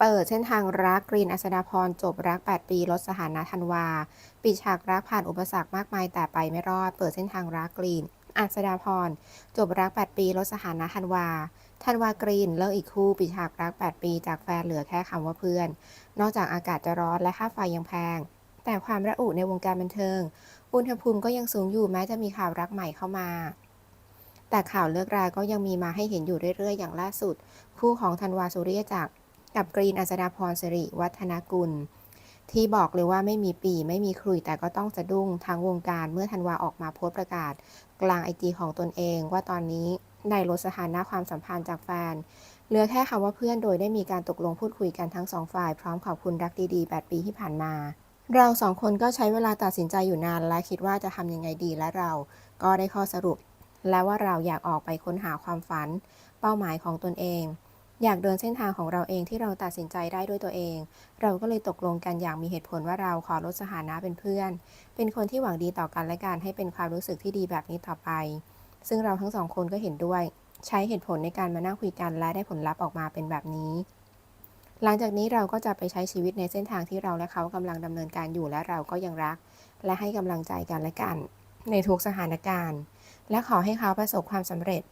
เปิดเส้นทางรักกรีนอัศดาพรจบรัก 8 ปีลดสถานะธันวา ปิดฉากรักผ่านอุปสรรคมากมายแต่ไปไม่รอด เปิดเส้นทางรักกรีนอัศดาพรจบรัก 8 ปีลดสถานะธันวาธันวากรีนเลิกอีกคู่ปิดฉากรัก 8 ปีจากแฟนเหลือแค่คำว่าเพื่อน นอกจากอากาศจะร้อนและค่าไฟยังแพง แต่ความระอุในวงการบันเทิง อุณหภูมิก็ยังสูงอยู่แม้จะมีข่าวรักใหม่เข้ามาแต่ข่าวเลิกราก็ยังมีมาให้เห็นอยู่เรื่อยๆ อย่างล่าสุด คู่ของธันวาสุริยจักร กับกรีนอัศดาพรสิริวัฒนกุล ที่บอกเลยว่าไม่มีปีไม่มีครุยแต่ก็ต้องสะดุ้งทางวงการเมื่อธันวาออกมาโพสต์ประกาศ กลางไอจีของตนเองว่าตอนนี้ได้ลดสถานะความสัมพันธ์จากแฟนเหลือแค่คำว่าเพื่อนโดยได้มีการตกลงพูดคุยกันทั้งสองฝ่ายพร้อมขอบคุณรักดีๆ 8 ปีที่ผ่านมา เราสองคนก็ใช้เวลาตัดสินใจอยู่นานและคิดว่าจะทำยังไงดีและเราก็ได้ข้อสรุป และว่าเราอยากออกไปค้นหาความฝัน เป้าหมายของตนเอง อยากเดินเส้นทางของเราเองที่เราตัดสินใจได้ด้วยตัวเอง เราก็เลยตกลงกันอย่างมีเหตุผลว่าเราขอลดสถานะเป็นเพื่อน เป็นคนที่หวังดีต่อกันและกันให้เป็นความรู้สึกที่ดีแบบนี้ต่อไป ซึ่งเราทั้งสองคนก็เห็นด้วย ใช้เหตุผลในการมานั่งคุยกันและได้ผลลัพธ์ออกมาเป็นแบบนี้ หลังจากนี้เราก็จะไปใช้ชีวิตในเส้นทางที่เราและเขากำลังดำเนินการอยู่และเราก็ยังรัก และให้กำลังใจกันและกัน ในทุกสถานการณ์ และขอให้เขาประสบความสำเร็จ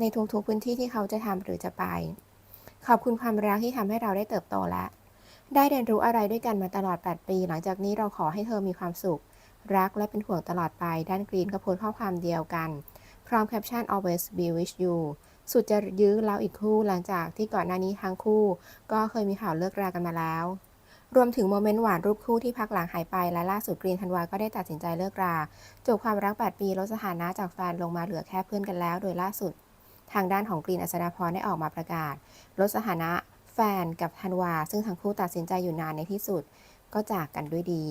ในทุกๆพื้นที่ที่เขาจะทำหรือจะไป ขอบคุณความรักที่ทำให้เราได้เติบโตและ ได้เรียนรู้อะไรด้วยกันมาตลอด 8 ปี หลังจากนี้เราขอให้เธอมีความสุข รักและเป็นห่วงตลอดไป ด้านกรีนก็โพสข้อความเดียวกัน พร้อมแคปชั่น always be with you สุดจะยื้อแล้วอีกคู่หลังจากที่ก่อนหน้านี้ทั้งคู่ ก็เคยมีข่าวเลิกรากันมาแล้ว รวมถึงโมเมนต์หวานรูปคู่ที่พักหลังหายไปและล่าสุดกรีนธันวาก็ได้ตัดสินใจเลิกราจบความรัก 8 ปีลดสถานะจากแฟนลงมาเหลือแค่เพื่อนกันแล้ว โดยล่าสุด ทางด้านของกรีนอัศดาพรได้ออกมาประกาศ ลดสถานะแฟนกับธันวา ซึ่งทั้งคู่ตัดสินใจอยู่นานในที่สุด ก็จากกันด้วยดี